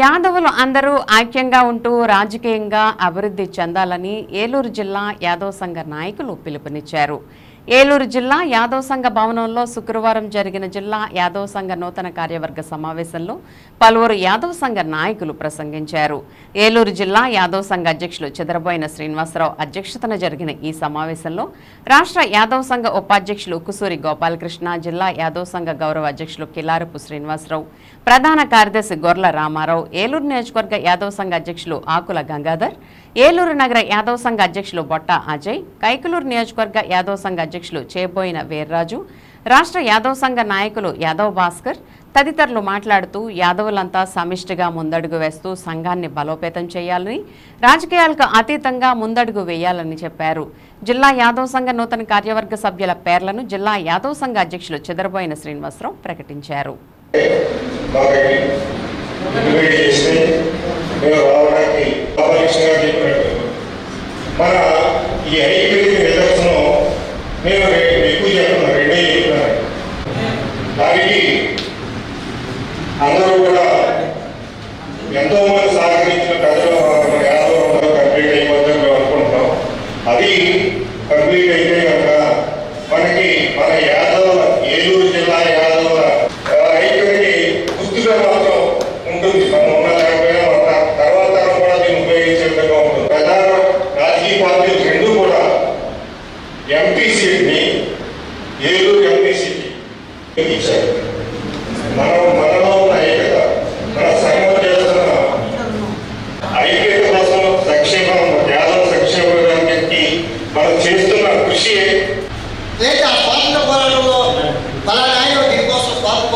యాదవులు అందరూ ఐక్యంగా ఉంటూ రాజకీయంగా అభివృద్ధి చెందాలని ఏలూరు జిల్లా యాదవ సంఘ నాయకులు పిలుపునిచ్చారు. ఏలూరు జిల్లా యాదవ సంఘ భవనంలో శుక్రవారం జరిగిన జిల్లా యాదవ సంఘ నూతన కార్యవర్గ సమావేశంలో పలువురు యాదవ సంఘ నాయకులు ప్రసంగించారు. ఏలూరు జిల్లా యాదవ సంఘ అధ్యక్షులు చెదరబోయిన శ్రీనివాసరావు అధ్యక్షతన జరిగిన ఈ సమావేశంలో రాష్ట్ర యాదవ సంఘ ఉపాధ్యక్షులు కుసూరి గోపాలకృష్ణ జిల్లా యాదవ సంఘ గౌరవ అధ్యక్షులు కిలారపు శ్రీనివాసరావు ప్రధాన కార్యదర్శి గొర్ల రామారావు ఏలూరు నియోజకవర్గ యాదవ సంఘ అధ్యక్షులు ఆకుల గంగాధర్ ఏలూరు నగర యాదవ సంఘ అధ్యక్షులు బొట్ట అజయ్ కైకలూరు నియోజకవర్గ యాదవ సంఘ అధ్యక్షులు చేబోయిన వీర్రాజు రాష్ట్ర యాదవ సంఘ నాయకులు యాదవ్ భాస్కర్ తదితరులు మాట్లాడుతూ యాదవులంతా సమిష్టిగా ముందడుగు వేస్తూ సంఘాన్ని బలోపేతం చేయాలని రాజకీయాలకు అతీతంగా ముందడుగు వేయాలని చెప్పారు. జిల్లా యాదవ్ సంఘ నూతన కార్యవర్గ సభ్యుల పేర్లను జిల్లా యాదవ్ సంఘ అధ్యక్షులు చెదరబోయిన శ్రీనివాసరావు ప్రకటించారు. ಕಡ್ಲಿಗೈತೆ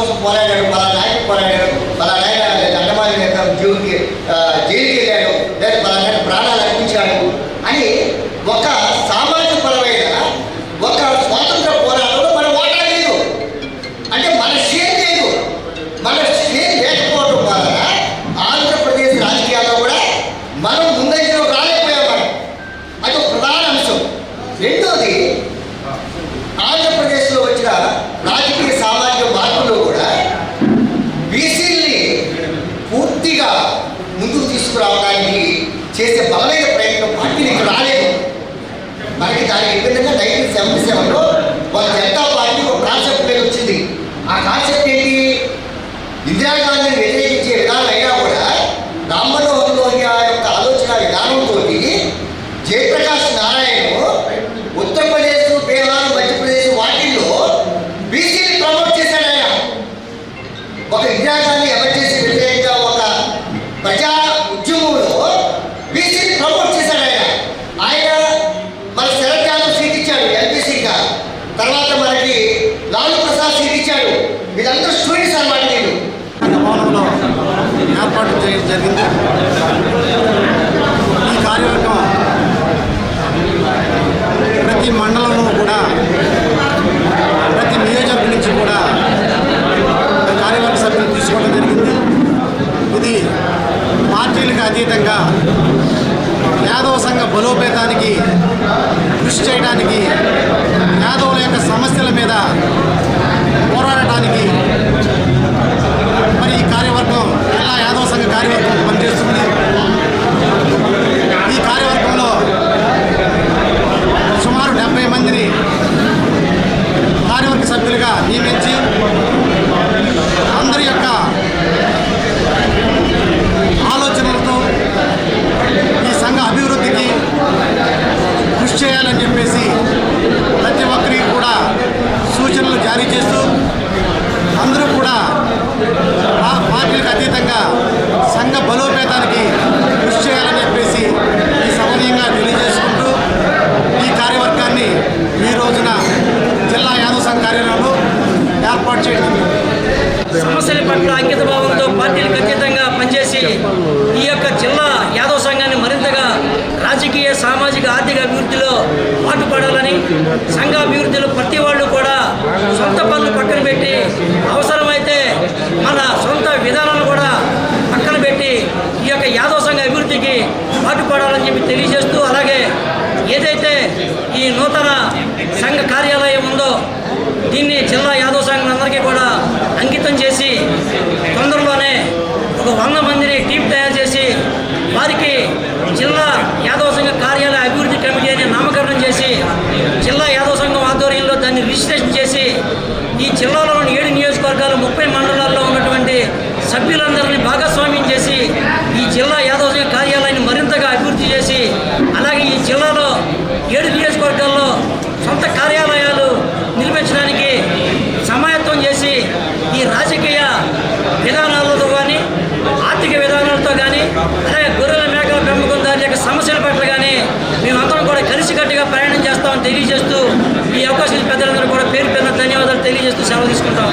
కోసం పోరాడాడు పలానా నాయకుడు పోరాడాడు పలానా నాయన అండమాని యొక్క జీవుకి జైలుకి వెళ్ళాడు లేదా పలానా నాయన ప్రాణాలు అర్పించాడు అని ఒక సామాజిక పరమైన ఒక స్వాతంత్ర పోరాటంలో మనం ఓటా లేదు. అంటే మన షేర్ లేదు. మన షేర్ లేకపోవడం వలన ఆంధ్రప్రదేశ్ రాజకీయాల్లో కూడా మనం ముందైతే రాలేకపోయాం అది ఒక ప్రధాన అంశం. రెండోది ఆంధ్రప్రదేశ్ తీసుకురావడానికి చేసే బలమైన ప్రయత్నం పార్టీని ఇక్కడ రాలేదు. మనకి దాని విధంగా నైన్టీన్ సెవెంటీ సెవెన్లో వాళ్ళ జనతా పార్టీ ఒక కాన్సెప్ట్ మీద వచ్చింది. ఆ కాన్సెప్ట్ ఏంటి? ఇందిరాగాంధీని వ్యతిరేకించే విధానం అయినా కూడా రామ్మనోహన్ లోహియా యొక్క ఆలోచన విధానంతో తర్వాత మనకి లాలూ ప్రసాద్ సీట్ ఇచ్చాడు. వీళ్ళందరూ స్టూడెంట్స్ అనమాట వీళ్ళు భవనంలో ఏర్పాటు చేయడం జరిగింది. ఈ కార్యవర్గం ప్రతి మండలంలో కూడా ప్రతి నియోజకవర్గం నుంచి కూడా కార్యవర్గ సభ్యులు తీసుకోవడం జరిగింది. ఇది పార్టీలకు అతీతంగా యాదవ సంఘ బలోపేతానికి కృషి చేయడానికి పేదవుల యొక్క సమస్యల మీద పోరాడటానికి మరి ఈ కార్యవర్గం జిల్లా యాదవ సంఘ కార్యవర్గం పనిచేస్తుంది. ఈ కార్యవర్గంలో సుమారు డెబ్బై మందిని కార్యవర్గ సభ్యులుగా నియమించి అందరి యొక్క ఆలోచనలతో ఈ సంఘ అభివృద్ధికి కృషి చేయాలని చెప్పేసి తెలియజేస్తూ అందరూ కూడా పార్టీలకు అతీతంగా సంఘ బలోపేతానికి కృషి చేయాలని చెప్పేసి ఈ సమనీయంగా తెలియజేసుకుంటూ ఈ కార్యవర్గాన్ని ఈ రోజున జిల్లా యాదవ్ సంఘ కార్యాలయంలో ఏర్పాటు చేయడం సమస్యల పట్ల అంకిత భావంతో పార్టీలకు అతీతంగా పనిచేసి ఈ యొక్క జిల్లా యాదవ్ సంఘాన్ని మరింతగా రాజకీయ సామాజిక ఆర్థిక అభివృద్ధిలో పాటుపడాలని సంఘ అభివృద్ధిలో ప్రతి వాళ్ళు కూడా సొంత పనులు పక్కన పెట్టి అవసరమైతే మన సొంత విధానాలు కూడా పక్కన పెట్టి ఈ యొక్క యాదవ సంఘ అభివృద్ధికి పాటుపడాలని చెప్పి తెలియజేస్తూ అలాగే ఏదైతే ఈ నూతన సంఘ కార్యాలయం ఉందో దీన్ని జిల్లా యాదవ సంఘం అందరికీ కూడా అంకితం చేసి తొందరలోనే ఒక వంద మందిని ప్రజలందరినీ భాగస్వామ్యం చేసి ఈ జిల్లా యాదవజీ కార్యాలయాన్ని మరింతగా అభివృద్ధి చేసి అలాగే ఈ జిల్లాలో ఏడు నియోజకవర్గాల్లో సొంత కార్యాలయాలు నిర్మించడానికి సమాయత్వం చేసి ఈ రాజకీయ విధానాలతో కానీ ఆర్థిక విధానాలతో కానీ అలాగే గొర్రెల మేకల దాని యొక్క సమస్యల పట్ల కానీ మేమందరం కూడా కలిసికట్టుగా ప్రయాణం చేస్తామని తెలియజేస్తూ ఈ అవకాశం పెద్దలందరూ కూడా పేరు పేరున ధన్యవాదాలు తెలియజేస్తూ సెలవు తీసుకుంటాం.